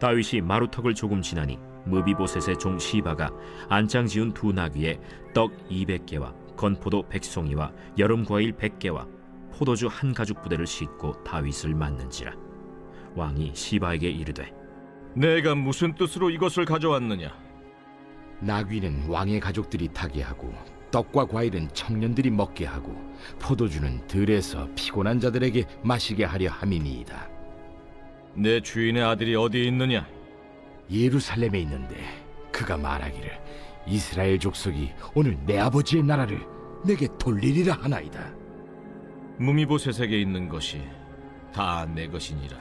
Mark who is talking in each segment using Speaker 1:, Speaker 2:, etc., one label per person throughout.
Speaker 1: 다윗이 마루턱을 조금 지나니 무비보셋의 종 시바가 안장 지은 두 나귀에 떡 200개와 건포도 100송이와 여름 과일 100개와 포도주 한 가죽 부대를 싣고 다윗을 맞는지라 왕이 시바에게 이르되
Speaker 2: 내가 무슨 뜻으로 이것을 가져왔느냐?
Speaker 3: 나귀는 왕의 가족들이 타게 하고 떡과 과일은 청년들이 먹게 하고 포도주는 들에서 피곤한 자들에게 마시게 하려 함이니이다.
Speaker 2: 내 주인의 아들이 어디 있느냐?
Speaker 3: 예루살렘에 있는데 그가 말하기를 이스라엘 족속이 오늘 내 아버지의 나라를 내게 돌리리라 하나이다.
Speaker 2: 무미보셋에게 있는 것이 다 내 것이니라.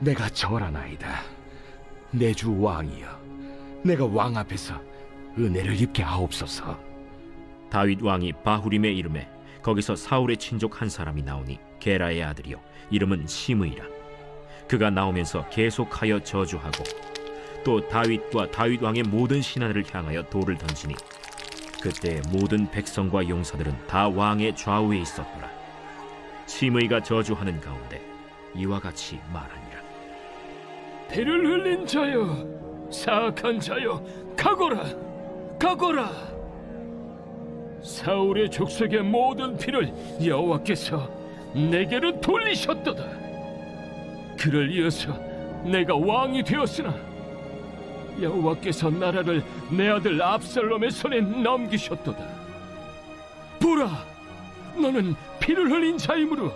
Speaker 3: 내가 절하나이다. 내 주 왕이여, 내가 왕 앞에서 은혜를 입게 하옵소서.
Speaker 1: 다윗 왕이 바후림에 이름에 거기서 사울의 친족 한 사람이 나오니 게라의 아들이요 이름은 시므이라 그가 나오면서 계속하여 저주하고 또 다윗과 다윗 왕의 모든 신하들을 향하여 돌을 던지니 그때 모든 백성과 용사들은 다 왕의 좌우에 있었더라 시므이가 저주하는 가운데 이와 같이 말하니라
Speaker 4: 피를 흘린 자여, 사악한 자여, 가거라, 가거라. 사울의 족속의 모든 피를 여호와께서 내게로 돌리셨도다. 그를 이어서 내가 왕이 되었으나 여호와께서 나라를 내 아들 압살롬의 손에 넘기셨도다. 보라, 너는 피를 흘린 자이므로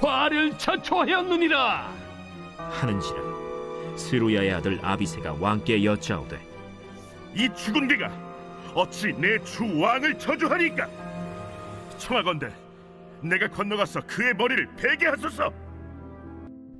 Speaker 4: 화를 자초하였느니라.
Speaker 1: 하는지라 스루야의 아들 아비세가 왕께 여짜오되
Speaker 5: 이 죽은 개가 어찌 내 주 왕을 저주하니까 청하건대 내가 건너가서 그의 머리를 베게 하소서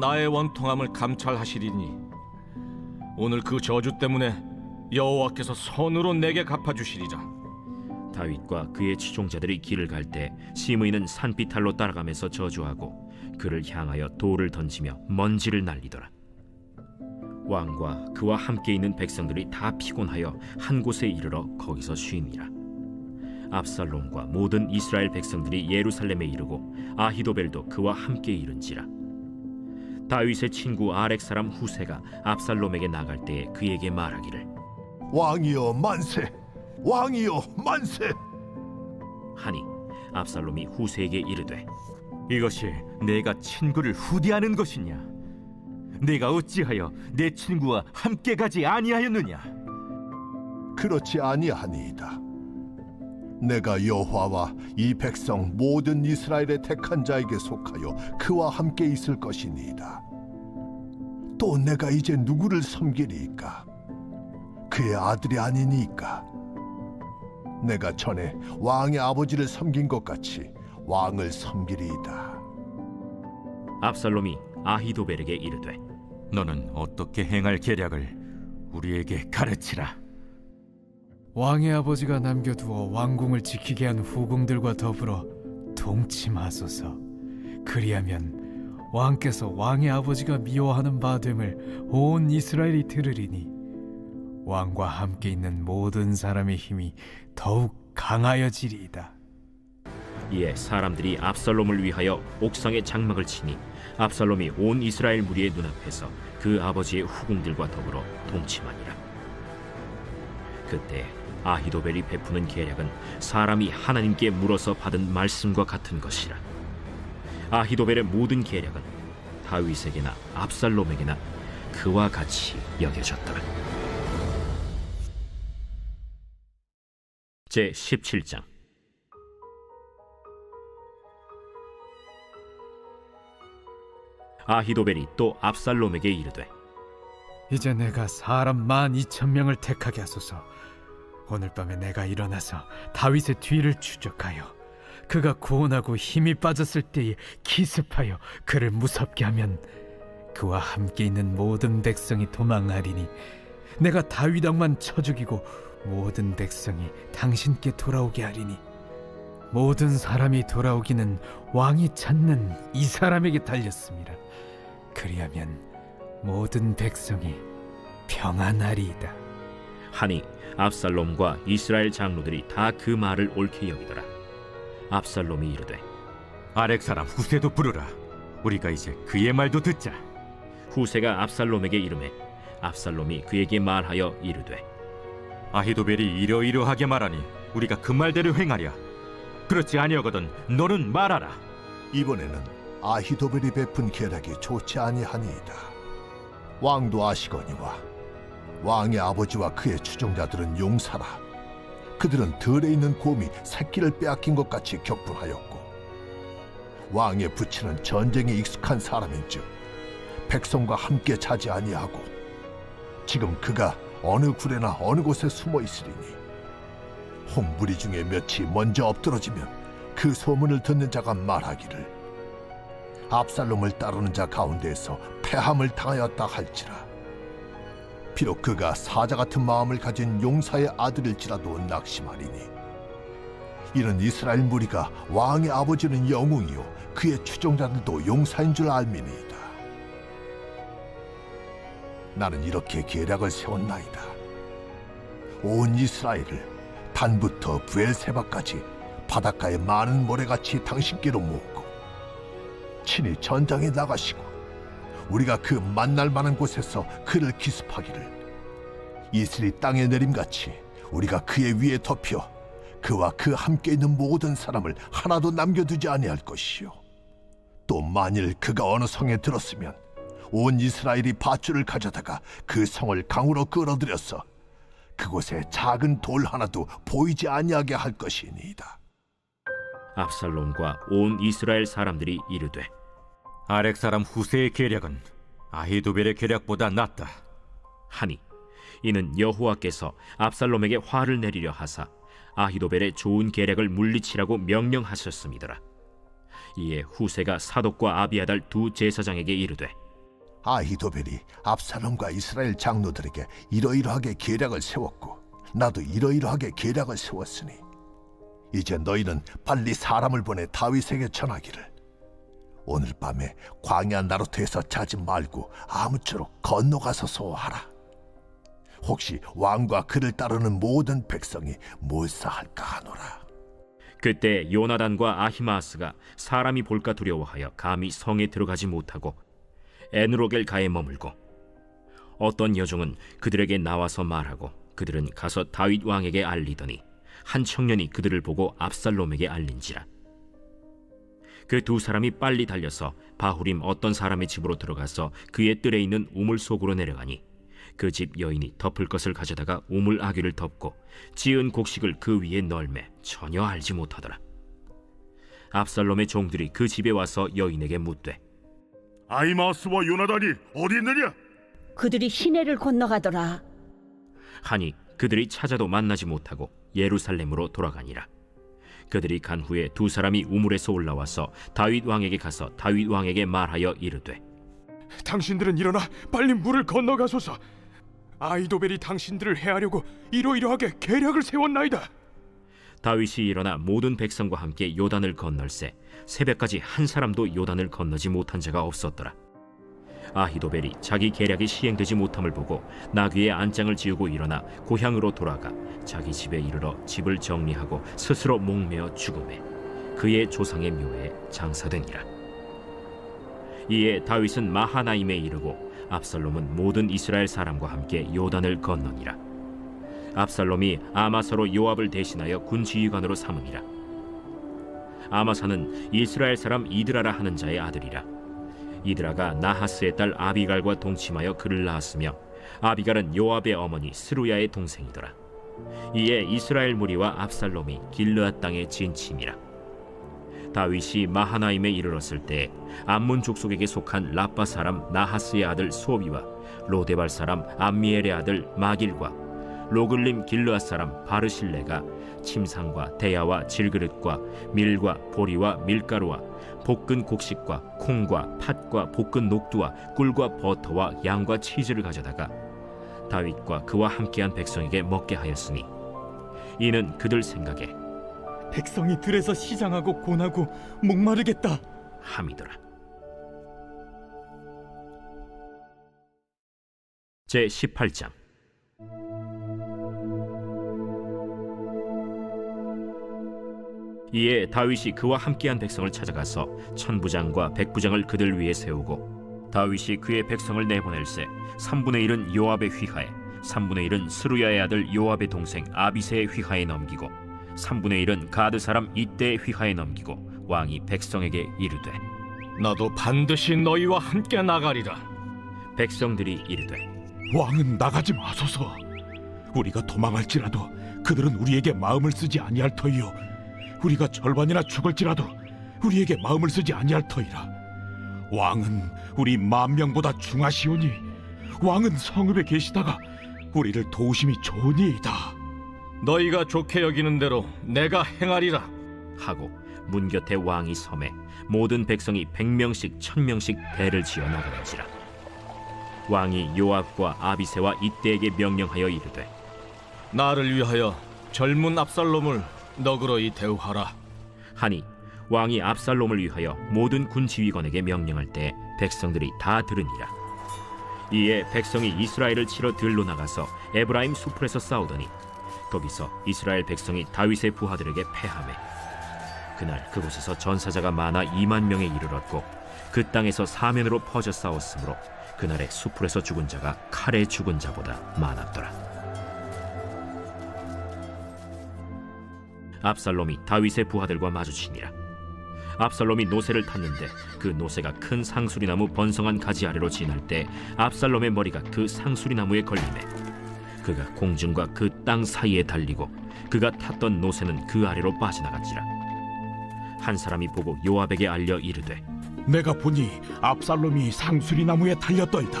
Speaker 2: 나의 원통함을 감찰하시리니 오늘 그 저주 때문에 여호와께서 선으로 내게 갚아주시리라
Speaker 1: 다윗과 그의 추종자들이 길을 갈 때 시므이는 산비탈로 따라가면서 저주하고 그를 향하여 돌을 던지며 먼지를 날리더라. 왕과 그와 함께 있는 백성들이 다 피곤하여 한 곳에 이르러 거기서 쉬니라. 압살롬과 모든 이스라엘 백성들이 예루살렘에 이르고 아히도벨도 그와 함께 이른지라. 다윗의 친구 아렉 사람 후세가 압살롬에게 나갈 때에 그에게 말하기를
Speaker 6: 왕이여 만세! 왕이여 만세!
Speaker 1: 하니 압살롬이 후세에게 이르되
Speaker 7: 이것이 내가 친구를 후대하는 것이냐? 내가 어찌하여 내 친구와 함께 가지 아니하였느냐?
Speaker 6: 그렇지 아니하니이다. 내가 여호와와 이 백성 모든 이스라엘의 택한 자에게 속하여 그와 함께 있을 것이니이다. 또 내가 이제 누구를 섬기리이까? 그의 아들이 아니니까. 내가 전에 왕의 아버지를 섬긴 것 같이 왕을 섬기리이다.
Speaker 1: 압살롬이 아히도벨에게 이르되
Speaker 7: 너는 어떻게 행할 계략을 우리에게 가르치라.
Speaker 8: 왕의 아버지가 남겨두어 왕궁을 지키게 한 후궁들과 더불어 동침하소서. 그리하면 왕께서 왕의 아버지가 미워하는 바됨을 온 이스라엘이 들으리니 왕과 함께 있는 모든 사람의 힘이 더욱 강하여지리이다.
Speaker 1: 이에 사람들이 압살롬을 위하여 옥상에 장막을 치니 압살롬이 온 이스라엘 무리의 눈앞에서 그 아버지의 후궁들과 더불어 동침하니라 그때 아히도벨이 베푸는 계략은 사람이 하나님께 물어서 받은 말씀과 같은 것이라. 아히도벨의 모든 계략은 다윗에게나 압살롬에게나 그와 같이 여겨졌더라. 제 17장. 아히도벨이 또 압살롬에게 이르되
Speaker 8: 이제 내가 사람 만 이천 명을 택하게 하소서. 오늘 밤에 내가 일어나서 다윗의 뒤를 추적하여 그가 고온하고 힘이 빠졌을 때에 기습하여 그를 무섭게 하면 그와 함께 있는 모든 백성이 도망하리니 내가 다윗 왕만 쳐 죽이고 모든 백성이 당신께 돌아오게 하리니 모든 사람이 돌아오기는 왕이 찾는 이 사람에게 달렸습니다. 그리하면 모든 백성이 평안하리이다.
Speaker 1: 하니 압살롬과 이스라엘 장로들이 다 그 말을 옳게 여기더라. 압살롬이 이르되
Speaker 7: 아렉 사람 후세도 부르라. 우리가 이제 그의 말도 듣자.
Speaker 1: 후세가 압살롬에게 이름해 압살롬이 그에게 말하여 이르되
Speaker 7: 아히도벨이 이러이러하게 말하니 우리가 그 말대로 행하랴. 그렇지 아니하거든 너는 말하라.
Speaker 6: 이번에는 아히도벨이 베푼 계략이 좋지 아니하니이다. 왕도 아시거니와 왕의 아버지와 그의 추종자들은 용사라. 그들은 들에 있는 곰이 새끼를 빼앗긴 것 같이 격분하였고 왕의 부친은 전쟁에 익숙한 사람인즉 백성과 함께 자지 아니하고 지금 그가 어느 굴에나 어느 곳에 숨어 있으리니 홍무리 중에 몇이 먼저 엎드러지면 그 소문을 듣는 자가 말하기를 압살롬을 따르는 자 가운데에서 패함을 당하였다 할지라 비록 그가 사자 같은 마음을 가진 용사의 아들일지라도 낙심하리니. 이는 이스라엘 무리가 왕의 아버지는 영웅이요 그의 추종자들도 용사인 줄 알미니이다. 나는 이렇게 계략을 세웠나이다. 온 이스라엘을 단부터 부엘세바까지 바닷가의 많은 모래같이 당신께로 모으고 친히 전장에 나가시고 우리가 그 만날 만한 곳에서 그를 기습하기를 이슬이 땅에 내림같이 우리가 그의 위에 덮여 그와 그 함께 있는 모든 사람을 하나도 남겨두지 아니할 것이요 또 만일 그가 어느 성에 들었으면 온 이스라엘이 밧줄을 가져다가 그 성을 강으로 끌어들여서 그곳에 작은 돌 하나도 보이지 아니하게 할 것이니이다.
Speaker 1: 압살롬과 온 이스라엘 사람들이 이르되
Speaker 7: 아렉 사람 후세의 계략은 아히도벨의 계략보다 낫다.
Speaker 1: 하니 이는 여호와께서 압살롬에게 화를 내리려 하사 아히도벨의 좋은 계략을 물리치라고 명령하셨음이더라. 이에 후세가 사독과 아비아달 두 제사장에게 이르되
Speaker 6: 아히도벨이 압살롬과 이스라엘 장로들에게 이러이러하게 계략을 세웠고 나도 이러이러하게 계략을 세웠으니 이제 너희는 빨리 사람을 보내 다윗에게 전하기를 오늘 밤에 광야 나루트에서 자지 말고 아무쪼록 건너가서 소하라. 혹시 왕과 그를 따르는 모든 백성이 몰사할까 하노라.
Speaker 1: 그때 요나단과 아히마스가 사람이 볼까 두려워하여 감히 성에 들어가지 못하고 에누로겔 가에 머물고 어떤 여종은 그들에게 나와서 말하고 그들은 가서 다윗 왕에게 알리더니 한 청년이 그들을 보고 압살롬에게 알린지라 그 두 사람이 빨리 달려서 바후림 어떤 사람의 집으로 들어가서 그의 뜰에 있는 우물 속으로 내려가니 그 집 여인이 덮을 것을 가져다가 우물 아귀를 덮고 지은 곡식을 그 위에 널매 전혀 알지 못하더라 압살롬의 종들이 그 집에 와서 여인에게 묻되
Speaker 5: 아이마스와 요나단이 어디 있느냐?
Speaker 9: 그들이 시내를 건너가더라.
Speaker 1: 하니 그들이 찾아도 만나지 못하고 예루살렘으로 돌아가니라. 그들이 간 후에 두 사람이 우물에서 올라와서 다윗 왕에게 가서 다윗 왕에게 말하여 이르되
Speaker 10: 당신들은 일어나 빨리 물을 건너가소서. 아이도벨이 당신들을 해하려고 이러이러하게 계략을 세웠나이다.
Speaker 1: 다윗이 일어나 모든 백성과 함께 요단을 건널세 새벽까지 한 사람도 요단을 건너지 못한 자가 없었더라. 아히도벨이 자기 계략이 시행되지 못함을 보고 나귀의 안장을 지우고 일어나 고향으로 돌아가 자기 집에 이르러 집을 정리하고 스스로 목매어 죽음에 그의 조상의 묘에 장사되니라. 이에 다윗은 마하나임에 이르고 압살롬은 모든 이스라엘 사람과 함께 요단을 건너니라. 압살롬이 아마사로 요압을 대신하여 군 지휘관으로 삼으니라. 아마사는 이스라엘 사람 이드라라 하는 자의 아들이라. 이드라가 나하스의 딸 아비갈과 동침하여 그를 낳았으며 아비갈은 요압의 어머니 스루야의 동생이더라. 이에 이스라엘 무리와 압살롬이 길르앗 땅에 진침이라. 다윗이 마하나임에 이르렀을 때 암몬 족속에게 속한 라빠 사람 나하스의 아들 소비와 로데발 사람 암미엘의 아들 마길과 로글림 길르앗 사람 바르실레가 침상과 대야와 질그릇과 밀과 보리와 밀가루와 볶은 곡식과 콩과 팥과 볶은 녹두와 꿀과 버터와 양과 치즈를 가져다가 다윗과 그와 함께한 백성에게 먹게 하였으니 이는 그들 생각에
Speaker 11: 백성이 들에서 시장하고 고나고 목마르겠다.
Speaker 1: 함이더라. 제 18장 이에 다윗이 그와 함께한 백성을 찾아가서 천부장과 백부장을 그들 위에 세우고 다윗이 그의 백성을 내보낼세 3분의 1은 요압의 휘하에 3분의 1은 스루야의 아들 요압의 동생 아비세의 휘하에 넘기고 3분의 1은 가드 사람 이때의 휘하에 넘기고 왕이 백성에게 이르되
Speaker 2: 나도 반드시 너희와 함께 나가리라.
Speaker 1: 백성들이 이르되
Speaker 10: 왕은 나가지 마소서. 우리가 도망할지라도 그들은 우리에게 마음을 쓰지 아니할 터이요. 우리가 절반이나 죽을지라도 우리에게 마음을 쓰지 아니할 터이라. 왕은 우리 만 명보다 중하시오니 왕은 성읍에 계시다가 우리를 도우심이 좋으니이다.
Speaker 2: 너희가 좋게 여기는 대로 내가 행하리라.
Speaker 1: 하고 문 곁에 왕이 섬에 모든 백성이 백명씩 천명씩 대를 지어 나가는지라 왕이 요압과 아비세와 이때에게 명령하여 이르되
Speaker 2: 나를 위하여 젊은 압살롬을 너그러이 대우하라.
Speaker 1: 하니 왕이 압살롬을 위하여 모든 군 지휘관에게 명령할 때 백성들이 다 들으니라 이에 백성이 이스라엘을 치러 들로 나가서 에브라임 수풀에서 싸우더니 거기서 이스라엘 백성이 다윗의 부하들에게 패하매 그날 그곳에서 전사자가 많아 2만 명에 이르렀고 그 땅에서 사면으로 퍼져 싸웠으므로 그날의 수풀에서 죽은 자가 칼에 죽은 자보다 많았더라 압살롬이 다윗의 부하들과 마주치니라 압살롬이 노새를 탔는데 그 노새가 큰 상수리나무 번성한 가지 아래로 지날 때 압살롬의 머리가 그 상수리나무에 걸리매 그가 공중과 그 땅 사이에 달리고 그가 탔던 노새는 그 아래로 빠져나갔지라 한 사람이 보고 요압에게 알려 이르되
Speaker 10: 내가 보니 압살롬이 상수리 나무에 달렸더이다.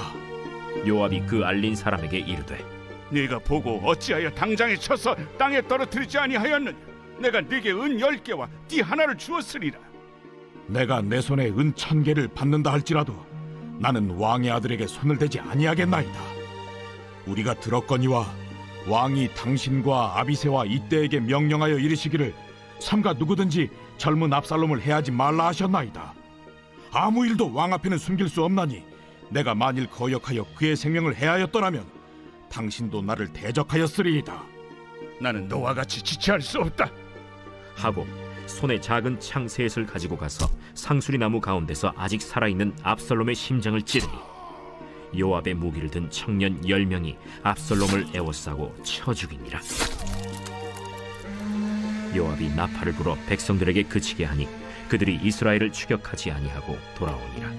Speaker 1: 요압이 그 알린 사람에게 이르되
Speaker 5: 네가 보고 어찌하여 당장에 쳐서 땅에 떨어뜨리지 아니하였느냐? 내가 네게 은 열 개와 띠 하나를 주었으리라.
Speaker 10: 내가 내 손에 은 천 개를 받는다 할지라도 나는 왕의 아들에게 손을 대지 아니하겠나이다. 우리가 들었거니와 왕이 당신과 아비세와 이때에게 명령하여 이르시기를 삼가 누구든지 젊은 압살롬을 해하지 말라 하셨나이다. 아무 일도 왕 앞에는 숨길 수 없나니 내가 만일 거역하여 그의 생명을 해하였더라면 당신도 나를 대적하였으리이다.
Speaker 5: 나는 너와 같이 지체할 수 없다.
Speaker 1: 하고 손에 작은 창 셋을 가지고 가서 상수리 나무 가운데서 아직 살아있는 압살롬의 심장을 찌르니 요압의 무기를 든 청년 열 명이 압살롬을 에워싸고 쳐 죽이니라. 요압이 나팔을 불어 백성들에게 그치게 하니 그들이 이스라엘을 추격하지 아니하고 돌아오니라.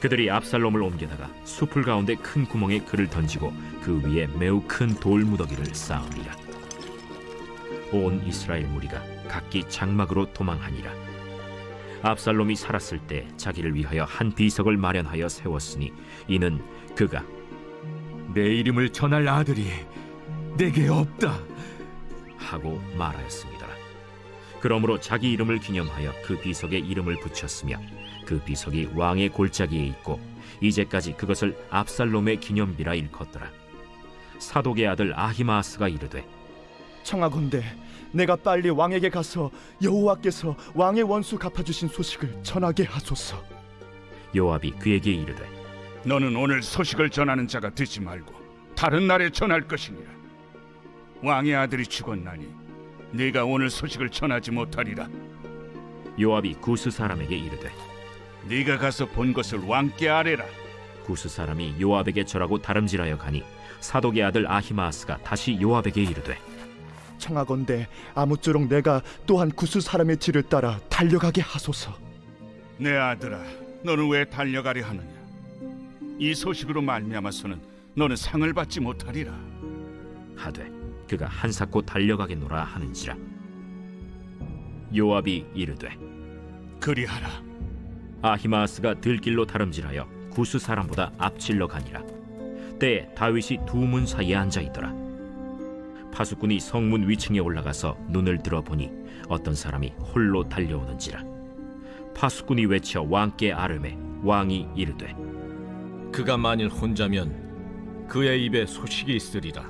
Speaker 1: 그들이 압살롬을 옮겨다가 숲을 가운데 큰 구멍에 그를 던지고 그 위에 매우 큰 돌 무더기를 쌓으니라 온 이스라엘 무리가 각기 장막으로 도망하니라. 압살롬이 살았을 때 자기를 위하여 한 비석을 마련하여 세웠으니 이는 그가
Speaker 7: 내 이름을 전할 아들이 내게 없다.
Speaker 1: 하고 말하였습니다. 그러므로 자기 이름을 기념하여 그 비석에 이름을 붙였으며 그 비석이 왕의 골짜기에 있고 이제까지 그것을 압살롬의 기념비라 일컫더라. 사독의 아들 아히마아스가 이르되
Speaker 11: 청하건대 내가 빨리 왕에게 가서 여호와께서 왕의 원수 갚아주신 소식을 전하게 하소서.
Speaker 1: 요압이 그에게 이르되
Speaker 5: 너는 오늘 소식을 전하는 자가 되지 말고 다른 날에 전할 것이니라. 왕의 아들이 죽었나니 네가 오늘 소식을 전하지 못하리라.
Speaker 1: 요압이 구스 사람에게 이르되
Speaker 5: 네가 가서 본 것을 왕께 아뢰라.
Speaker 1: 구스 사람이 요압에게 절하고 다름질하여 가니 사독의 아들 아히마아스가 다시 요압에게 이르되
Speaker 11: 청하건대 아무쪼록 내가 또한 구스 사람의 뒤를 따라 달려가게 하소서.
Speaker 5: 내 아들아, 너는 왜 달려가려 하느냐? 이 소식으로 말미암아서는 너는 상을 받지 못하리라.
Speaker 1: 하되 그가 한사코 달려가겠노라 하는지라 요압이 이르되
Speaker 5: 그리하라.
Speaker 1: 아히마아스가 들길로 다름질하여 구스 사람보다 앞질러 가니라 때에 다윗이 두 문 사이에 앉아 있더라. 파수꾼이 성문 위층에 올라가서 눈을 들어보니 어떤 사람이 홀로 달려오는지라. 파수꾼이 외쳐 왕께 아름해 왕이 이르되
Speaker 2: 그가 만일 혼자면 그의 입에 소식이 있으리라.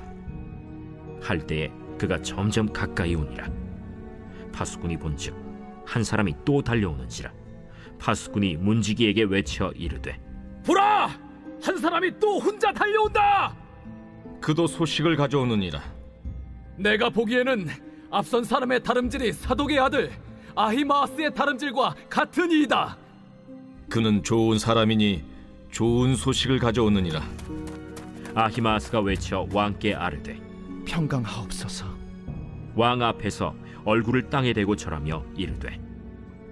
Speaker 1: 할 때에 그가 점점 가까이 오니라. 파수꾼이 본즉 한 사람이 또 달려오는지라. 파수꾼이 문지기에게 외쳐 이르되
Speaker 4: 보라! 한 사람이 또 혼자 달려온다!
Speaker 2: 그도 소식을 가져오느니라.
Speaker 4: 내가 보기에는 앞선 사람의 다름질이 사독의 아들 아히마아스의 다름질과 같은 이이다.
Speaker 2: 그는 좋은 사람이니 좋은 소식을 가져오느니라.
Speaker 1: 아히마아스가 외쳐 왕께 아르되
Speaker 11: 평강하옵소서.
Speaker 1: 왕 앞에서 얼굴을 땅에 대고 절하며 이르되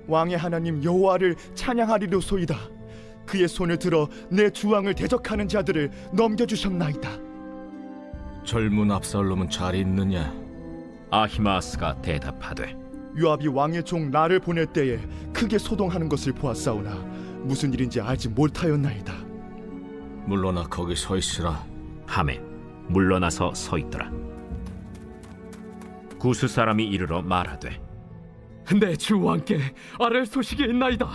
Speaker 11: 왕의 하나님 여호와를 찬양하리로소이다. 그의 손을 들어 내 주왕을 대적하는 자들을 넘겨주셨나이다.
Speaker 2: 젊은 압살롬은 잘 있느냐?
Speaker 1: 아히마아스가 대답하되
Speaker 11: 요압이 왕의 종 나를 보낼 때에 크게 소동하는 것을 보았사오나 무슨 일인지 알지 못하였나이다.
Speaker 2: 물러나 거기 서 있으라.
Speaker 1: 함에 물러나서 서 있더라. 구스 사람이 이르러 말하되
Speaker 4: 내주 왕께 아랠 소식이 있나이다.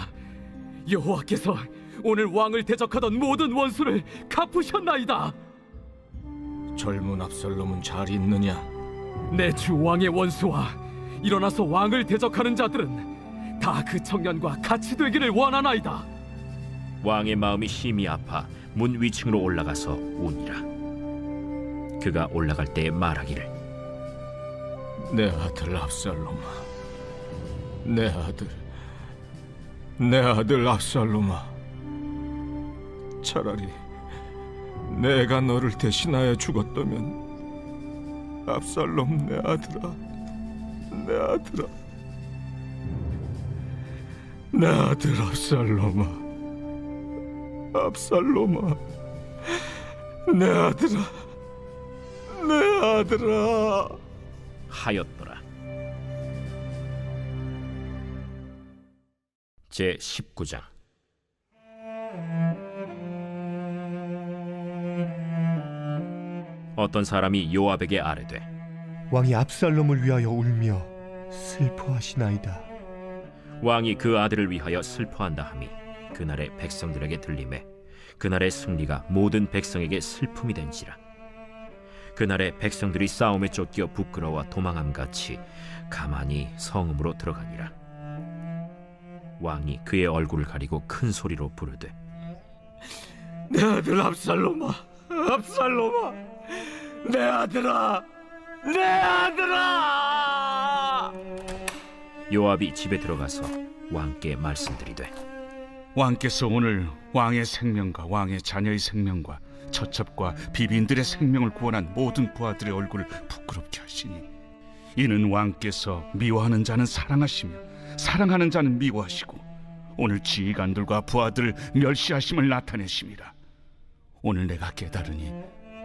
Speaker 4: 여호와께서 오늘 왕을 대적하던 모든 원수를 갚으셨나이다.
Speaker 2: 젊은 압살롬은 잘 있느냐?
Speaker 4: 내 주 왕의 원수와 일어나서 왕을 대적하는 자들은 다 그 청년과 같이 되기를 원하나이다.
Speaker 1: 왕의 마음이 심히 아파 문 위층으로 올라가서 우니라. 그가 올라갈 때에 말하기를
Speaker 2: 내 아들 압살롬아, 내 아들, 내 아들 압살롬아. 차라리 내가 너를 대신하여 죽었다면 압살롬 내 아들아, 내 아들아, 내 아들 압살롬아, 압살롬아, 내 아들아, 내 아들아.
Speaker 1: 하였더라. 제 19장 어떤 사람이 요압에게 아뢰되
Speaker 12: 왕이 압살롬을 위하여 울며 슬퍼하시나이다.
Speaker 1: 왕이 그 아들을 위하여 슬퍼한다 함이 그날의 백성들에게 들림에 그날의 승리가 모든 백성에게 슬픔이 된지라. 그날의 백성들이 싸움에 쫓겨 부끄러워 도망함 같이 가만히 성읍으로 들어가니라. 왕이 그의 얼굴을 가리고 큰 소리로 부르되
Speaker 2: 내 아들 압살롬아, 압살롬아, 내 아들아, 내 아들아!
Speaker 1: 요압이 집에 들어가서 왕께 말씀드리되
Speaker 13: 왕께서 오늘 왕의 생명과 왕의 자녀의 생명과 처첩과 비빈들의 생명을 구원한 모든 부하들의 얼굴을 부끄럽게 하시니 이는 왕께서 미워하는 자는 사랑하시며 사랑하는 자는 미워하시고 오늘 지휘관들과 부하들을 멸시하심을 나타내심이라 오늘 내가 깨달으니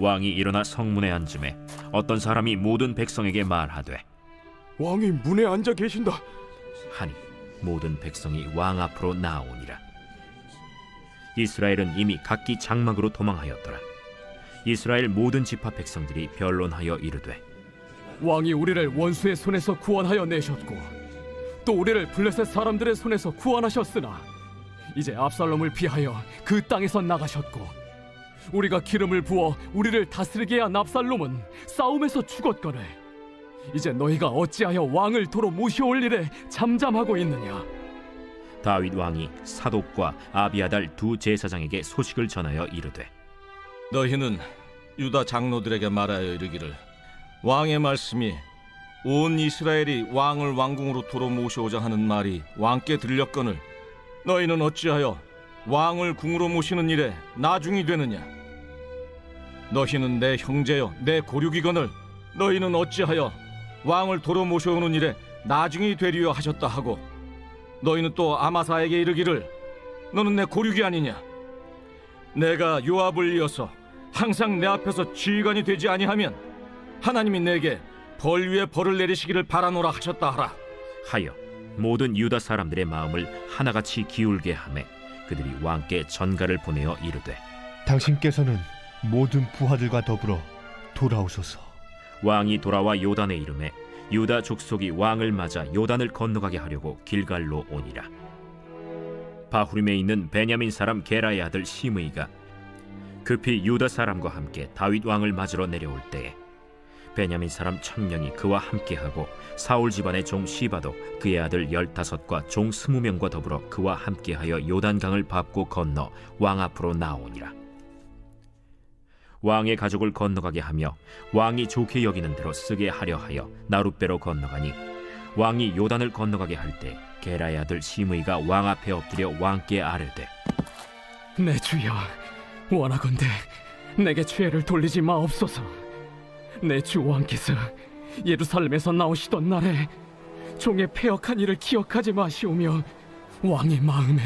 Speaker 1: 왕이 일어나 성문에 앉음에 어떤 사람이 모든 백성에게 말하되
Speaker 11: 왕이 문에 앉아 계신다.
Speaker 1: 하니 모든 백성이 왕 앞으로 나아오니라. 이스라엘은 이미 각기 장막으로 도망하였더라. 이스라엘 모든 지파 백성들이 변론하여 이르되
Speaker 4: 왕이 우리를 원수의 손에서 구원하여 내셨고 또 우리를 블레셋 사람들의 손에서 구원하셨으나 이제 압살롬을 피하여 그 땅에서 나가셨고 우리가 기름을 부어 우리를 다스리게 한 압살롬은 싸움에서 죽었거늘. 이제 너희가 어찌하여 왕을 도로 모셔올 일에 잠잠하고 있느냐?
Speaker 1: 다윗 왕이 사독과 아비아달 두 제사장에게 소식을 전하여 이르되
Speaker 2: 너희는 유다 장로들에게 말하여 이르기를 왕의 말씀이 온 이스라엘이 왕을 왕궁으로 도로 모셔오자 하는 말이 왕께 들렸거늘. 너희는 어찌하여 왕을 궁으로 모시는 일에 나중이 되느냐? 너희는 내 형제여 내 고륙이거늘 너희는 어찌하여 왕을 도로 모셔오는 일에 나중이 되리여 하셨다 하고 너희는 또 아마사에게 이르기를 너는 내 고륙이 아니냐? 내가 요압을 이어서 항상 내 앞에서 지휘관이 되지 아니하면 하나님이 내게 벌 위에 벌을 내리시기를 바라노라 하셨다 하라.
Speaker 1: 하여 모든 유다 사람들의 마음을 하나같이 기울게 하매 그들이 왕께 전가를 보내어 이르되
Speaker 12: 당신께서는 모든 부하들과 더불어 돌아오소서.
Speaker 1: 왕이 돌아와 요단에 이름에 유다 족속이 왕을 맞아 요단을 건너가게 하려고 길갈로 오니라 바후림에 있는 베냐민 사람 게라의 아들 시므이가 급히 유다 사람과 함께 다윗 왕을 맞으러 내려올 때에 베냐민 사람 천명이 그와 함께하고 사울 집안의 종 시바도 그의 아들 열다섯과 종 스무 명과 더불어 그와 함께하여 요단강을 밟고 건너 왕 앞으로 나오니라. 왕의 가족을 건너가게 하며 왕이 좋게 여기는 대로 쓰게 하려 하여 나룻배로 건너가니 왕이 요단을 건너가게 할 때 게라의 아들 시므이가 왕 앞에 엎드려 왕께 아뢰되
Speaker 4: 내 주여 원하건대 내게 죄를 돌리지 마옵소서 내 주 왕께서 예루살렘에서 나오시던 날에 종의 폐역한 일을 기억하지 마시오며 왕의 마음에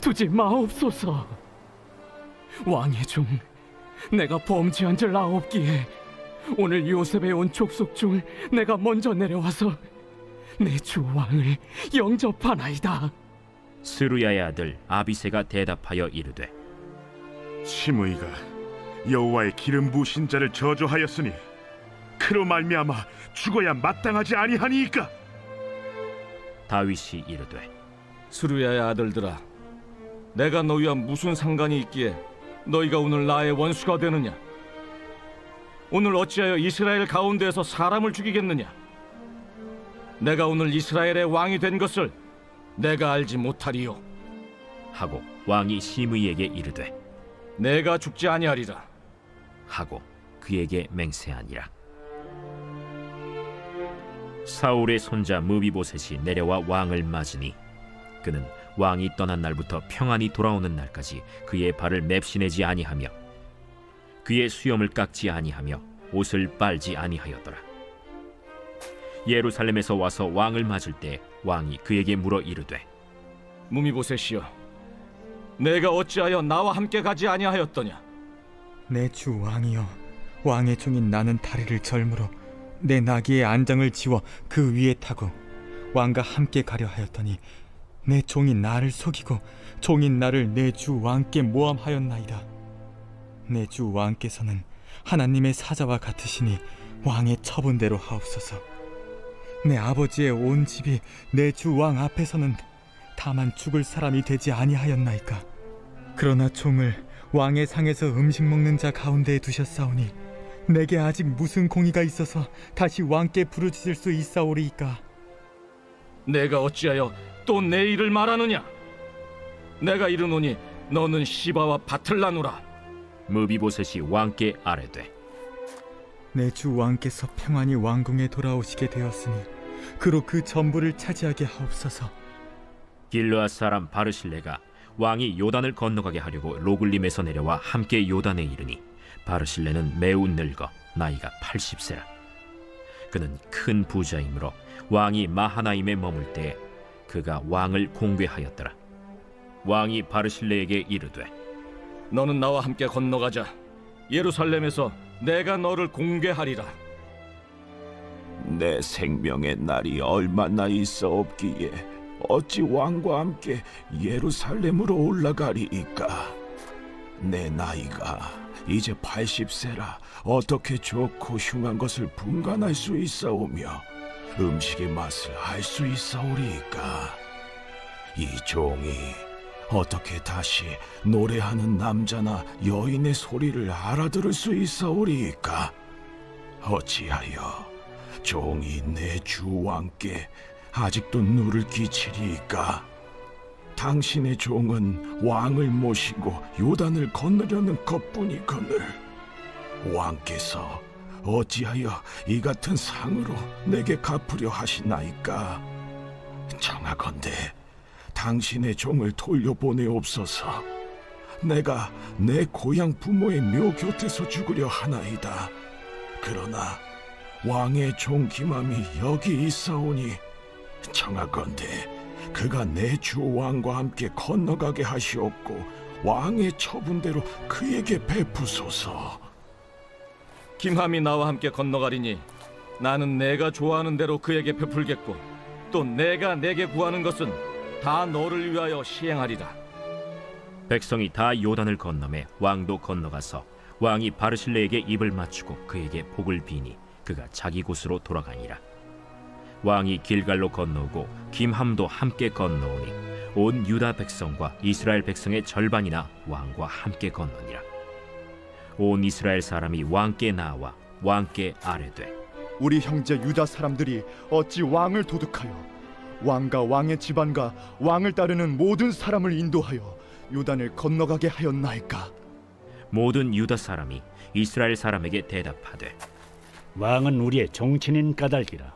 Speaker 4: 두지 마옵소서. 왕의 종 내가 범죄한 줄 아옵기에 오늘 요셉에 온 족속 중 내가 먼저 내려와서 내 주 왕을 영접하나이다.
Speaker 1: 스루야의 아들 아비세가 대답하여 이르되
Speaker 5: 시므이가 여호와의 기름 부으신 자를 저주하였으니 그로 말미암아 죽어야 마땅하지 아니하니이까.
Speaker 1: 다윗이 이르되
Speaker 2: 수르야의 아들들아 내가 너희와 무슨 상관이 있기에 너희가 오늘 나의 원수가 되느냐? 오늘 어찌하여 이스라엘 가운데에서 사람을 죽이겠느냐? 내가 오늘 이스라엘의 왕이 된 것을 내가 알지 못하리요.
Speaker 1: 하고 왕이 시므이에게 이르되
Speaker 2: 내가 죽지 아니하리라.
Speaker 1: 하고 그에게 맹세하니라 사울의 손자 무비보셋이 내려와 왕을 맞으니 그는 왕이 떠난 날부터 평안히 돌아오는 날까지 그의 발을 맵시내지 아니하며 그의 수염을 깎지 아니하며 옷을 빨지 아니하였더라. 예루살렘에서 와서 왕을 맞을 때 왕이 그에게 물어 이르되
Speaker 2: 무미보셋이여 내가 어찌하여 나와 함께 가지 아니하였더냐?
Speaker 14: 내 주 왕이여 왕의 종인 나는 다리를 절므로 내 나귀의 안장을 지워 그 위에 타고 왕과 함께 가려 하였더니 내 종이 나를 속이고 종인 나를 내 주 왕께 모함하였나이다. 내 주 왕께서는 하나님의 사자와 같으시니 왕의 처분대로 하옵소서. 내 아버지의 온 집이 내 주 왕 앞에서는 다만 죽을 사람이 되지 아니하였나이까? 그러나 종을 왕의 상에서 음식 먹는 자 가운데에 두셨사오니 내게 아직 무슨 공의가 있어서 다시 왕께 부르짖을 수 있사오리이까?
Speaker 2: 내가 어찌하여 또 내 일을 말하느냐? 내가 이르노니 너는 시바와 밭을 나누라.
Speaker 1: 무비보셋이 왕께 아뢰되
Speaker 14: 내 주 왕께서 평안히 왕궁에 돌아오시게 되었으니 그로 그 전부를 차지하게 하옵소서.
Speaker 1: 길르앗 사람 바르실레가 왕이 요단을 건너가게 하려고 로글림에서 내려와 함께 요단에 이르니 바르실레는 매우 늙어 나이가 80세라. 그는 큰 부자이므로 왕이 마하나임에 머물 때 그가 왕을 공개하였더라. 왕이 바르실레에게 이르되
Speaker 2: 너는 나와 함께 건너가자. 예루살렘에서 내가 너를 공개하리라.
Speaker 15: 내 생명의 날이 얼마나 있어 없기에 어찌 왕과 함께 예루살렘으로 올라가리이까? 내 나이가 이제 80세라. 어떻게 좋고 흉한 것을 분간할 수 있사오며 음식의 맛을 알 수 있사오리이까? 이 종이 어떻게 다시 노래하는 남자나 여인의 소리를 알아들을 수 있사오리이까? 어찌하여 종이 내 주 왕께 아직도 누를 끼치리이까 당신의 종은 왕을 모시고 요단을 건너려는 것뿐이거늘. 왕께서 어찌하여 이 같은 상으로 내게 갚으려 하시나이까? 청하건대 당신의 종을 돌려보내옵소서. 내가 내 고향 부모의 묘 곁에서 죽으려 하나이다. 그러나 왕의 종 기맘이 여기 있사오니 청하건대 그가 내 주 왕과 함께 건너가게 하시옵고 왕의 처분대로 그에게 베푸소서.
Speaker 2: 김함이 나와 함께 건너가리니 나는 내가 좋아하는 대로 그에게 베풀겠고 또 내가 내게 구하는 것은 다 너를 위하여 시행하리라.
Speaker 1: 백성이 다 요단을 건너매 왕도 건너가서 왕이 바르실레에게 입을 맞추고 그에게 복을 비니 그가 자기 곳으로 돌아가니라 왕이 길갈로 건너오고 김함도 함께 건너오니 온 유다 백성과 이스라엘 백성의 절반이나 왕과 함께 건너니라. 온 이스라엘 사람이 왕께 나와 왕께 아뢰되
Speaker 11: 우리 형제 유다 사람들이 어찌 왕을 도둑하여 왕과 왕의 집안과 왕을 따르는 모든 사람을 인도하여 요단을 건너가게 하였나이까?
Speaker 1: 모든 유다 사람이 이스라엘 사람에게 대답하되
Speaker 16: 왕은 우리의 정치인 까닭이라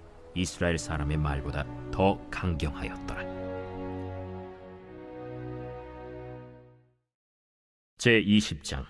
Speaker 1: 이스라엘 사람의 말보다 더 강경하였더라. 제 20장